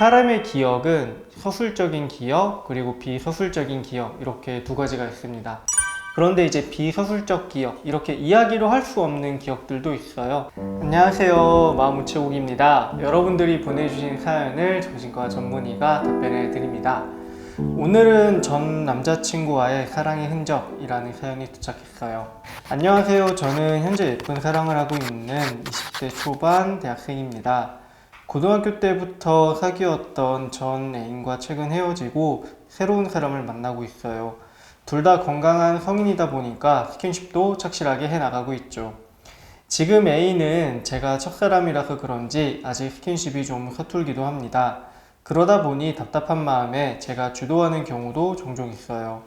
사람의 기억은 서술적인 기억 그리고 비서술적인 기억 이렇게 두 가지가 있습니다. 그런데 이제 비서술적 기억 이렇게 이야기로 할 수 없는 기억들도 있어요. 안녕하세요 마음 우체국입니다. 여러분들이 보내주신 사연을 정신과 전문의가 답변해 드립니다. 오늘은 전 남자친구와의 사랑의 흔적이라는 사연이 도착했어요. 안녕하세요. 저는 현재 예쁜 사랑을 하고 있는 20대 초반 대학생입니다. 고등학교 때부터 사귀었던 전 애인과 최근 헤어지고 새로운 사람을 만나고 있어요. 둘 다 건강한 성인이다 보니까 스킨십도 착실하게 해 나가고 있죠. 지금 애인은 제가 첫사람이라서 그런지 아직 스킨십이 좀 서툴기도 합니다. 그러다 보니 답답한 마음에 제가 주도하는 경우도 종종 있어요.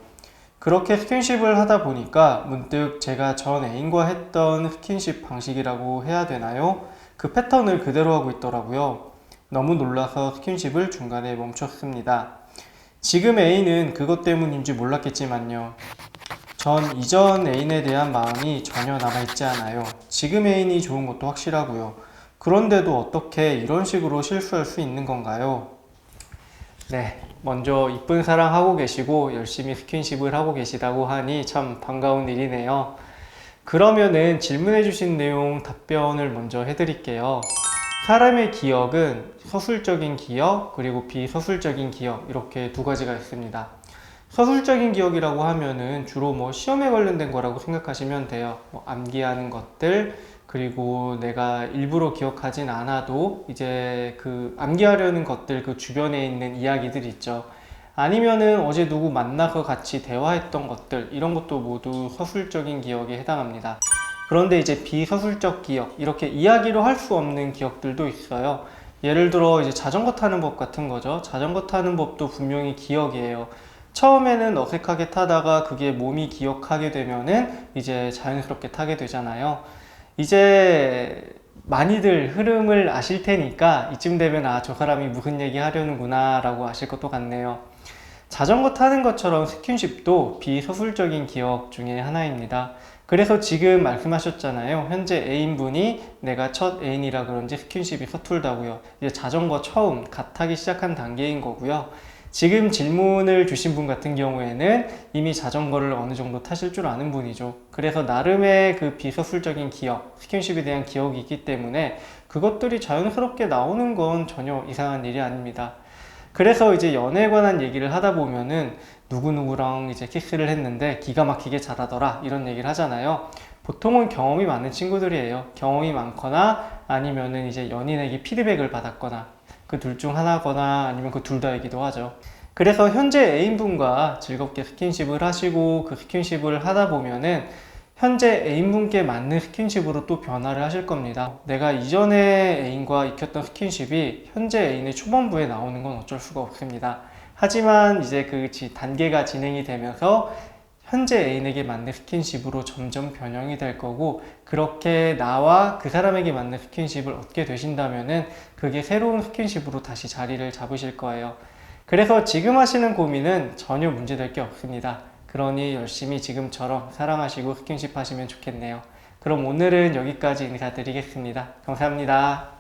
그렇게 스킨십을 하다 보니까 문득 제가 전 애인과 했던 스킨십 방식이라고 해야 되나요? 그 패턴을 그대로 하고 있더라고요. 너무 놀라서 스킨십을 중간에 멈췄습니다. 지금 애인은 그것 때문인지 몰랐겠지만요. 전 이전 애인에 대한 마음이 전혀 남아있지 않아요. 지금 애인이 좋은 것도 확실하고요. 그런데도 어떻게 이런 식으로 실수할 수 있는 건가요? 네, 먼저 이쁜 사랑 하고 계시고 열심히 스킨십을 하고 계시다고 하니 참 반가운 일이네요. 그러면은 질문해 주신 내용 답변을 먼저 해드릴게요. 사람의 기억은 서술적인 기억 그리고 비서술적인 기억 이렇게 두 가지가 있습니다. 서술적인 기억이라고 하면은 주로 뭐 시험에 관련된 거라고 생각하시면 돼요. 뭐 암기하는 것들 그리고 내가 일부러 기억하진 않아도 이제 그 암기하려는 것들 그 주변에 있는 이야기들 있죠. 아니면은 어제 누구 만나서 같이 대화했던 것들 이런 것도 모두 서술적인 기억에 해당합니다. 그런데 이제 비서술적 기억 이렇게 이야기로 할 수 없는 기억들도 있어요. 예를 들어 이제 자전거 타는 법 같은 거죠. 자전거 타는 법도 분명히 기억이에요. 처음에는 어색하게 타다가 그게 몸이 기억하게 되면은 이제 자연스럽게 타게 되잖아요. 이제 많이들 흐름을 아실 테니까 이쯤 되면 아, 저 사람이 무슨 얘기 하려는구나 라고 아실 것도 같네요. 자전거 타는 것처럼 스킨십도 비서술적인 기억 중에 하나입니다. 그래서 지금 말씀하셨잖아요. 현재 애인분이 내가 첫 애인이라 그런지 스킨십이 서툴다고요. 이제 자전거 처음 갓 타기 시작한 단계인 거고요. 지금 질문을 주신 분 같은 경우에는 이미 자전거를 어느 정도 타실 줄 아는 분이죠. 그래서 나름의 그 비서술적인 기억, 스킨십에 대한 기억이 있기 때문에 그것들이 자연스럽게 나오는 건 전혀 이상한 일이 아닙니다. 그래서 이제 연애에 관한 얘기를 하다 보면은 누구누구랑 이제 키스를 했는데 기가 막히게 잘하더라 이런 얘기를 하잖아요. 보통은 경험이 많은 친구들이에요. 경험이 많거나 아니면은 이제 연인에게 피드백을 받았거나 그 둘 중 하나거나 아니면 그 둘 다이기도 하죠. 그래서 현재 애인분과 즐겁게 스킨십을 하시고 그 스킨십을 하다 보면은 현재 애인분께 맞는 스킨십으로 또 변화를 하실 겁니다. 내가 이전에 애인과 익혔던 스킨십이 현재 애인의 초반부에 나오는 건 어쩔 수가 없습니다. 하지만 이제 그 지- 단계가 진행이 되면서 현재 애인에게 맞는 스킨십으로 점점 변형이 될 거고 그렇게 나와 그 사람에게 맞는 스킨십을 얻게 되신다면은 그게 새로운 스킨십으로 다시 자리를 잡으실 거예요. 그래서 지금 하시는 고민은 전혀 문제될 게 없습니다. 그러니 열심히 지금처럼 사랑하시고 스킨십 하시면 좋겠네요. 그럼 오늘은 여기까지 인사드리겠습니다. 감사합니다.